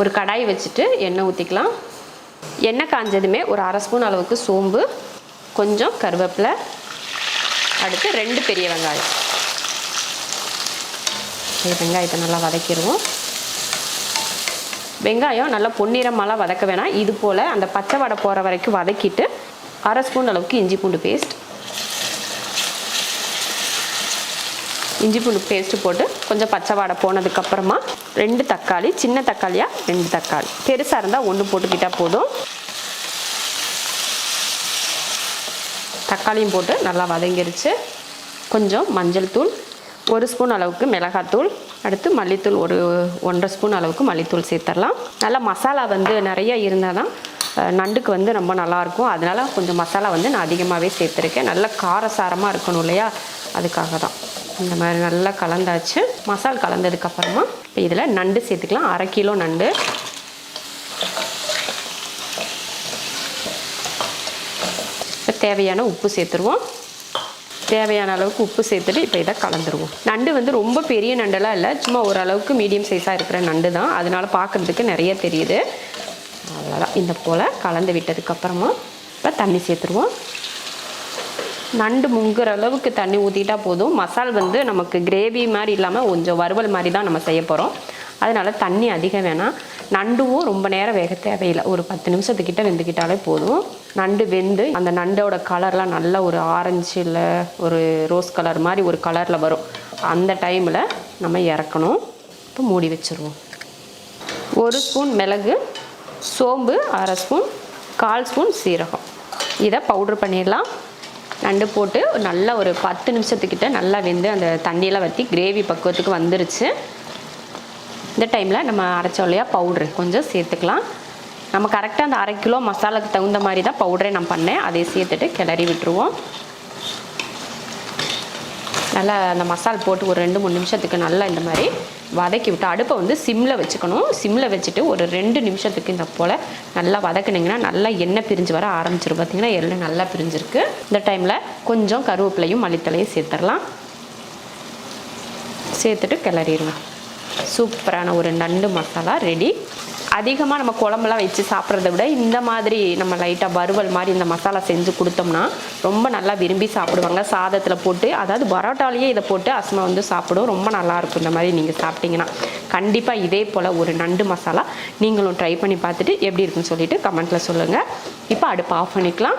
ஒரு கடாய் வச்சுட்டு எண்ணெய் ஊற்றிக்கலாம் எண்ணெய் காஞ்சதுமே ஒரு அரை ஸ்பூன் அளவுக்கு சோம்பு கொஞ்சம் கருவேப்பிலை அடுத்து ரெண்டு பெரிய வெங்காயம். வெங்காயத்தை நல்லா வதக்கிடுவோம். வெங்காயம் நல்லா பொன்னிறமாலாம் வதக்க வேணாம். இது போல் அந்த பச்சை வடை போகிற வரைக்கும் வதக்கிட்டு அரை ஸ்பூன் அளவுக்கு இஞ்சி பூண்டு பேஸ்ட் இஞ்சி பூண்டு பேஸ்ட்டு போட்டு கொஞ்சம் பச்சை வாடை போனதுக்கப்புறமா ரெண்டு தக்காளி சின்ன தக்காளியாக ரெண்டு தக்காளி. பெருசாக இருந்தால் ஒன்று போட்டுக்கிட்டால் போதும். தக்காளியும் போட்டு நல்லா வதங்கிருச்சு. கொஞ்சம் மஞ்சள் தூள் ஒரு ஸ்பூன் அளவுக்கு மிளகாத்தூள் அடுத்து மல்லித்தூள் ஒரு ஒன்றரை ஸ்பூன் அளவுக்கு மல்லித்தூள் சேர்த்துடலாம் நல்லா மசாலா வந்து நிறைய இருந்தால் தான் நண்டுக்கு வந்து ரொம்ப நல்லாயிருக்கும். அதனால கொஞ்சம் மசாலா வந்து நான் அதிகமாகவே சேர்த்துருக்கேன். நல்ல காரசாரமாக இருக்கணும் இல்லையா? அதுக்காக தான் இந்த மாதிரி நல்லா கலந்தாச்சு. மசால் கலந்ததுக்கப்புறமா இப்போ இதில் நண்டு சேர்த்துக்கலாம். அரை கிலோ நண்டு. இப்போ தேவையான உப்பு சேர்த்துருவோம். தேவையான அளவுக்கு உப்பு சேர்த்துட்டு இப்போ இதை கலந்துருவோம். நண்டு வந்து ரொம்ப பெரிய நண்டெல்லாம் இல்லை. சும்மா ஓரளவுக்கு மீடியம் சைஸாக இருக்கிற நண்டு தான் அதனால் பார்க்குறதுக்கு நிறைய தெரியுது. அவ்வளோதான் இந்த போல் கலந்து விட்டதுக்கப்புறமா இப்போ தண்ணி சேர்த்துருவோம். நண்டு முங்குற அளவுக்கு தண்ணி ஊற்றிட்டா போதும். மசால் வந்து நமக்கு கிரேவி மாதிரி இல்லாமல் கொஞ்சம் வறுவல் மாதிரி தான் நம்ம செய்ய போகிறோம் அதனால் தண்ணி அதிகம் வேணாம். நண்டுவும் ரொம்ப நேரம் வேக தேவையில்லை. ஒரு பத்து நிமிஷத்துக்கிட்ட வெந்துக்கிட்டாலே போதும். நண்டு வெந்து அந்த நண்டோட கலர்லாம் நல்ல ஒரு ஆரஞ்சு இல்லை ஒரு ரோஸ் கலர் மாதிரி ஒரு கலரில் வரும். அந்த டைமில் நம்ம இறக்கணும். இப்போ மூடி வச்சுருவோம். ஒரு ஸ்பூன் மிளகு சோம்பு அரை ஸ்பூன் கால் ஸ்பூன் சீரகம். இதை பவுட்ரு பண்ணிடலாம். நண்டு போட்டு நல்லா ஒரு பத்து நிமிஷத்துக்கிட்ட நல்லா வெந்து அந்த தண்ணியெல்லாம் வற்றி கிரேவி பக்குவத்துக்கு வந்துருச்சு. இந்த டைமில் நம்ம அரைச்சோம் இல்லையா பவுட்ரு கொஞ்சம் சேர்த்துக்கலாம். நம்ம கரெக்டாக அந்த அரை கிலோ மசாலாக்கு தகுந்த மாதிரி தான் பவுடரே நான் பண்ணேன். அதை சேர்த்துட்டு கிளறி விட்டுருவோம். நல்லா அந்த மசால் போட்டு ஒரு ரெண்டு மூணு நிமிஷத்துக்கு நல்லா இந்த மாதிரி வதக்கி விட்டு அடுப்பை வந்து சிம்மில் வச்சுக்கணும். சிம்மில் வச்சுட்டு ஒரு ரெண்டு நிமிஷத்துக்கு இந்த போல் நல்லா வதக்குனீங்கன்னா நல்லா எண்ணெய் பிரிஞ்சு வர ஆரம்பிச்சிரும். பார்த்தீங்கன்னா எண்ணெய் நல்லா பிரிஞ்சிருக்கு. இந்த டைமில் கொஞ்சம் கருவேப்பிலையும் மல்லித்தலையும் சேர்த்துடலாம் சேர்த்துட்டு கிளறிடுவோம் சூப்பரான ஒரு நண்டு மசாலா ரெடி அதிகமாக நம்ம குழம்புலாம் வச்சு சாப்பிட்றத விட இந்த மாதிரி நம்ம லைட்டாக வறுவல் மாதிரி இந்த மசாலா செஞ்சு கொடுத்தோம்னா ரொம்ப நல்லா விரும்பி சாப்பிடுவாங்க. சாதத்தில் போட்டு அதாவது பரோட்டாலேயே இதை போட்டு அஸ்மா வந்து சாப்பிடும். ரொம்ப நல்லாயிருக்கும் இந்த மாதிரி நீங்கள் சாப்பிட்டீங்கன்னா. கண்டிப்பாக இதே போல் ஒரு நண்டு மசாலா நீங்களும் ட்ரை பண்ணி பார்த்துட்டு எப்படி இருக்குன்னு சொல்லிட்டு கமெண்ட்டில் சொல்லுங்கள் இப்போ அடுப்பு ஆஃப் பண்ணிக்கலாம்.